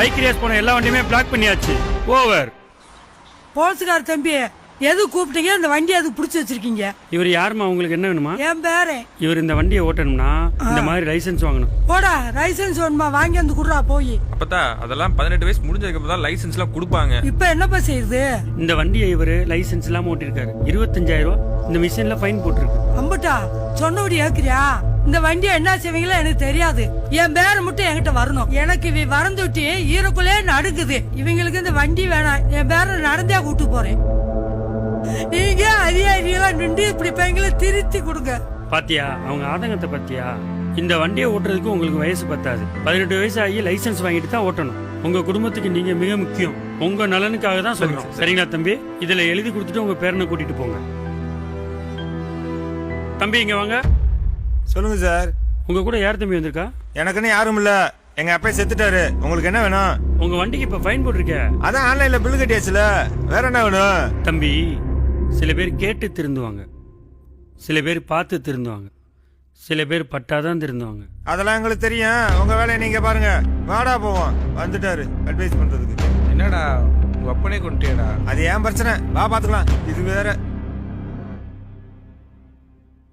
Bike race போன எல்லா வண்டியுமே black பண்ணியாச்சு. ஓவர் போலீஸ்கார தம்பி எது கூப்பிட்டீங்க? இந்த வண்டி அதுக்கு பிடிச்சி வச்சிருக்கீங்க? இவர் யாருமா உங்களுக்கு என்ன வேணுமா? என் பேரே. இவர் இந்த வண்டியை ஓட்டணும்னா இந்த மாதிரி லைசென்ஸ் வாங்கணும். போடா லைசன்ஸ் வேணுமா? வாங்கி வந்து குடுறா போய். அப்பதா அதெல்லாம் பதினெட்டு வயசு முடிஞ்சதுக்கு அப்புறம் தான் லைசன்ஸ்லாம் கொடுப்பாங்க. இப்ப என்னப்பா செய்யுது? இந்த வண்டியை இவர் லைசென்ஸ் இல்லாம ஓட்டிருக்காரு இருபத்தஞ்சாயிரம் ரூபாய் இந்த மிஷின்ல ஃபைன் போட்டிருக்கு. அம்பட்டா சொன்னபடி ஏக்குறியா இந்த வண்டியை என்ன செய்வீங்களோ எனக்கு தெரியாது. என் பேரை மட்டும் என்கிட்ட வரணும். எனக்கு இவ வரந்துட்டி ஈரக்குள்ளே நடுக்குது இவங்களுக்கு இந்த வண்டி வேணாம். என் பேரை நடந்தே கூட்டு போறேன். நீங்க அதிகாரிகளா நின்று இப்படி பையங்களை திருத்தி கொடுங்க. பாத்தியா அவங்க ஆதங்கத்தை பாத்தியா? இந்த வண்டியை ஓட்டுறதுக்கு உங்களுக்கு வயசு பத்தாது. பதினெட்டு வயசு ஆகி லைசென்ஸ் வாங்கிட்டு தான் ஓட்டணும். உங்க குடும்பத்துக்கு நீங்க மிக முக்கியம். உங்க நலனுக்காக தான் சொல்றோம். சரிங்களா தம்பி? இதுல எழுதி கொடுத்துட்டு உங்க பேரனை கூட்டிட்டு போங்க. தம்பி இங்க வாங்க. சொல்லுங்க சார். உங்க கூட யார் தம்பி வந்திருக்கா? எனக்குன்னு யாரும் இல்ல. எங்க அப்பா செத்துட்டாரு. உங்களுக்கு என்ன வேணும்? உங்க வண்டிக்கு இப்ப ஃபைன் போட்டிருக்க. அதான் ஆன்லைன்ல பில் கட்டியாச்சுல. வேற என்ன வேணும்? தம்பி சில பேர் கேட்டு திருந்துவாங்க. சில பேர் பார்த்து திருந்துவாங்க. சில பேர் பட்டாதான் திருந்துவாங்க. அதெல்லாம் எங்களுக்கு தெரியும். உங்க வேலையை நீங்க பாருங்க. வாடா போவோம். வந்துட்டாரு. அட்வைஸ் பண்றதுக்கு. என்னடா உங்க அப்பனே கொண்டுட்டியடா? அது ஏன் பிரச்சனை? வா பாத்துக்கலாம். இது வேற.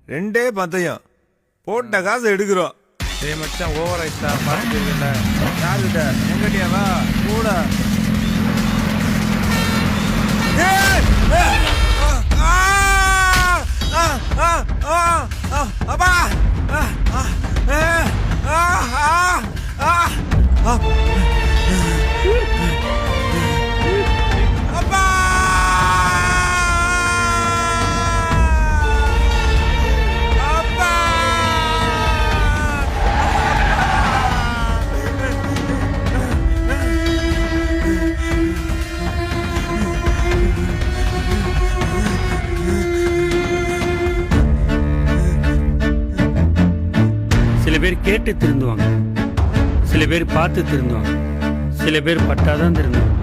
ரெண்டே பந்தயம். போட்ட காசு எடுக்கிறோம் டேய் மச்சான் ஓவர் ஆயிடுச்சா பார்த்துருக்கல யாருகிட்ட எங்கிட்டயா வா கூட! அப்பா! கேட்டு திருந்துவாங்க. சில பேர் பார்த்து திருந்துவாங்க. சில பேர் பட்டாதான் திருந்துவாங்க.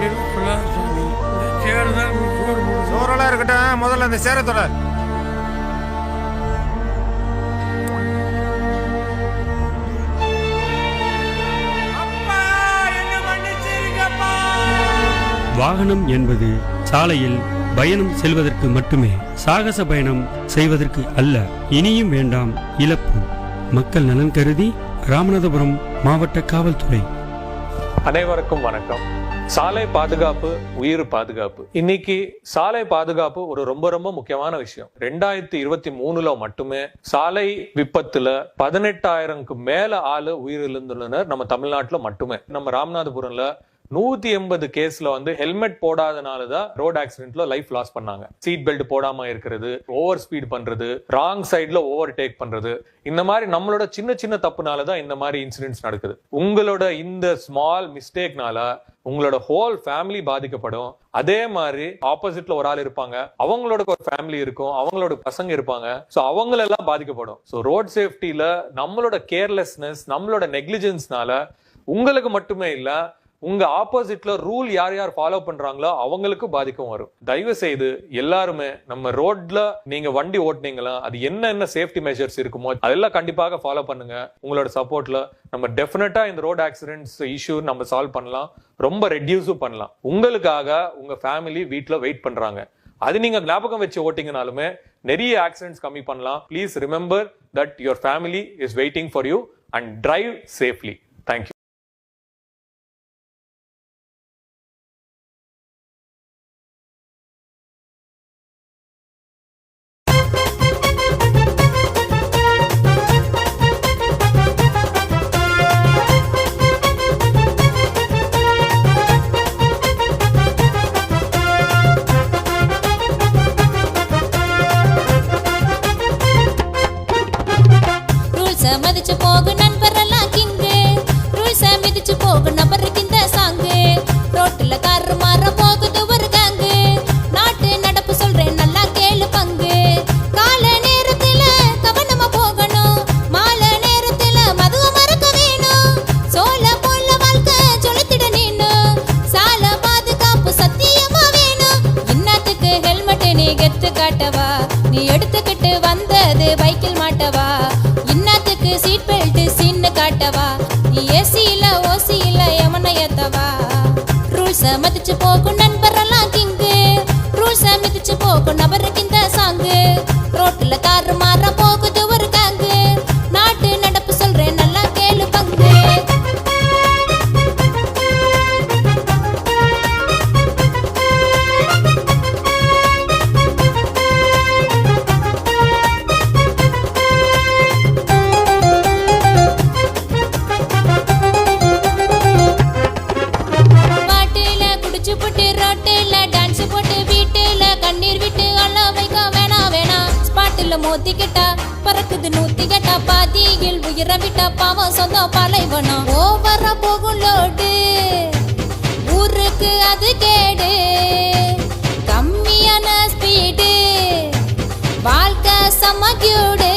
சீ சோறெல்லாம் இருக்கட்டும். முதல்ல அந்த சேரத்தோட வாகனம் என்பது சாலையில் பயணம் செல்வதற்கு மட்டுமே சாகச பயணம் செய்வதற்கு அல்ல இனியும் வேண்டாம் இழப்பு. மக்கள் நலன் கருதி ராமநாதபுரம் மாவட்ட காவல்துறை. அனைவருக்கும் வணக்கம். சாலை பாதுகாப்பு உயிர் பாதுகாப்பு. இன்னைக்கு சாலை பாதுகாப்பு ஒரு ரொம்ப ரொம்ப முக்கியமான விஷயம். ரெண்டாயிரத்தி இருபத்தி மூணுல மட்டுமே சாலை விபத்துல பதினெட்டாயிரம்க்கு மேல ஆளு உயிரிழந்துள்ளனர் நம்ம தமிழ்நாட்டுல மட்டுமே. நம்ம ராமநாதபுரம்ல நூத்தி எண்பது கேஸ்ல வந்து ஹெல்மெட் போடாதனால தான் ரோட் ஆக்சிடென்ட்ல லைஃப் லாஸ் பண்ணாங்க. சீட் பெல்ட் போடாம இருக்கிறது ஓவர் ஸ்பீட் பண்றது ராங் சைட்ல ஓவர் டேக் பண்றது. இந்த மாதிரி நம்மளோட சின்ன சின்ன தப்புனால தான் இந்த மாதிரி இன்சிடென்ட்ஸ் நடக்குது. உங்களோட இந்த ஸ்மால் மிஸ்டேக்னால உங்களோட ஹோல் ஃபேமிலி பாதிக்கப்படும். அதே மாதிரி ஆப்போசிட்ல ஒரு ஆள் இருப்பாங்க. அவங்களோட ஒரு ஃபேமிலி இருக்கும். அவங்களோட பசங்க இருப்பாங்க. ஸோ அவங்களெல்லாம் பாதிக்கப்படும். ஸோ ரோட் சேஃப்டியில நம்மளோட கேர்லெஸ்னஸ் நம்மளோட நெக்லிஜென்ஸ்னால உங்களுக்கு மட்டுமே இல்லை உங்க ஆப்போசிட்ல ரூல் யார் யார் ஃபாலோ பண்றாங்களோ அவங்களுக்கு பாதிக்கும் வரும். தயவு செய்து எல்லாருமே நம்ம ரோட்ல நீங்க வண்டி ஓட்டினீங்களா அது என்னென்ன சேஃப்டி மெஷர்ஸ் இருக்குமோ அதெல்லாம் கண்டிப்பாக ஃபாலோ பண்ணுங்க. உங்களோட சப்போர்ட்ல நம்ம டெஃபினட்டா இந்த ரோட் ஆக்சிடென்ட்ஸ் இஷ்யூ நம்ம சால்வ் பண்ணலாம். ரொம்ப ரெடியூஸும் பண்ணலாம். உங்களுக்காக உங்க ஃபேமிலி வீட்டில் வெயிட் பண்றாங்க. அது நீங்க ஞாபகம் வச்சு ஓட்டிங்கனாலுமே நிறைய ஆக்சிடென்ட்ஸ் கம்மி பண்ணலாம். Please remember that your family is waiting for you and drive safely thank you siempre ఆశ இரவிட்ட பாவம் சொந்த பலைவனம் ஓவர போகும் ஊருக்கு அது கேடு. கம்மியான ஸ்பீடு வாழ்க்கை சமக்கியூடு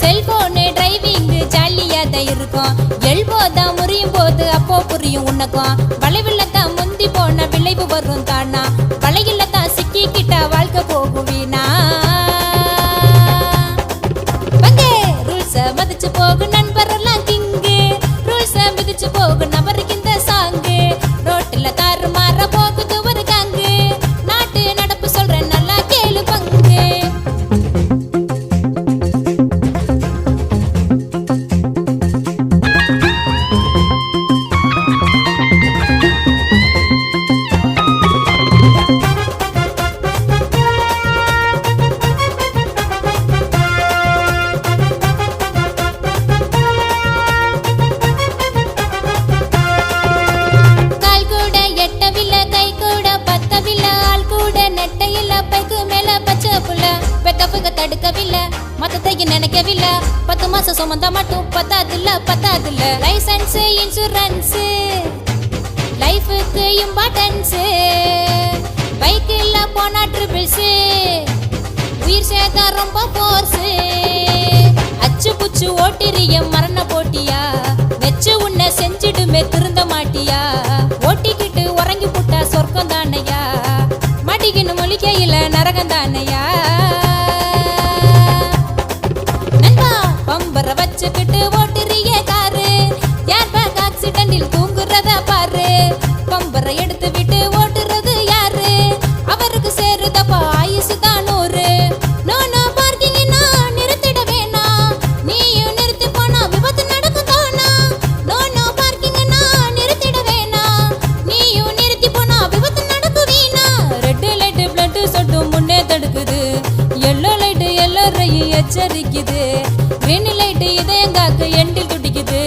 செல்போனு டிரைவிங்கு ஜாலியாக தான் இருக்கும். எல்போ தான் முறியும் போது அப்போ புரியும் உனக்கும். வளைவில் தான் முந்தி போன விளைவு வரும் தானா? வளையில் தான் சிக்கிக்கிட்ட வாழ்க்கை போகும் பத்து மாசம் சுமந்தா மட்டும் பத்தாதுல்ல பத்தாதுல்ல. லைசன்ஸ் இன்சூரன்ஸ் லைஃபுக்கு இம்பார்ட்டன்ஸ் பைக்கில் போனா ட்ரிபிள்ஸ் உயிர் சேர்க்க ரொம்ப போர்ஸ் அச்சு புச்சு ஓட்டிரிய மரண போட்டியா? வச்சு உன்னை செஞ்சிடுமே திருந்த மாட்டியா? ஓட்டிக்கிட்டு உறங்கி புட்டா சொர்க்கம் தானையா மாட்டிக்கின்னு மொழிக்கையில் நரகம் தானையா எச்சரிக்குது வெண்ணிலைட்டு இதயங்காக்கு எண்டில் துடிக்குது.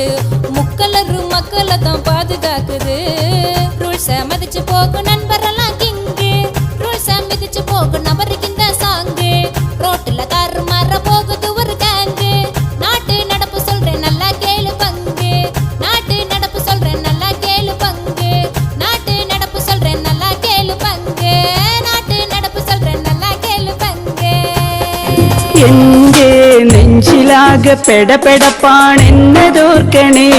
முக்கலரு மக்களை தான் பாதுகாக்குது. ரூல்ஸை மதிச்சு போக்கு நண்பரெல்லாம் கிங்கு. ரூல்ஸை மிதிச்சு போக்கு நபருக்கு മനസ്സിലാകെ പെടപെടപ്പാണെന്നതോർക്കണേ.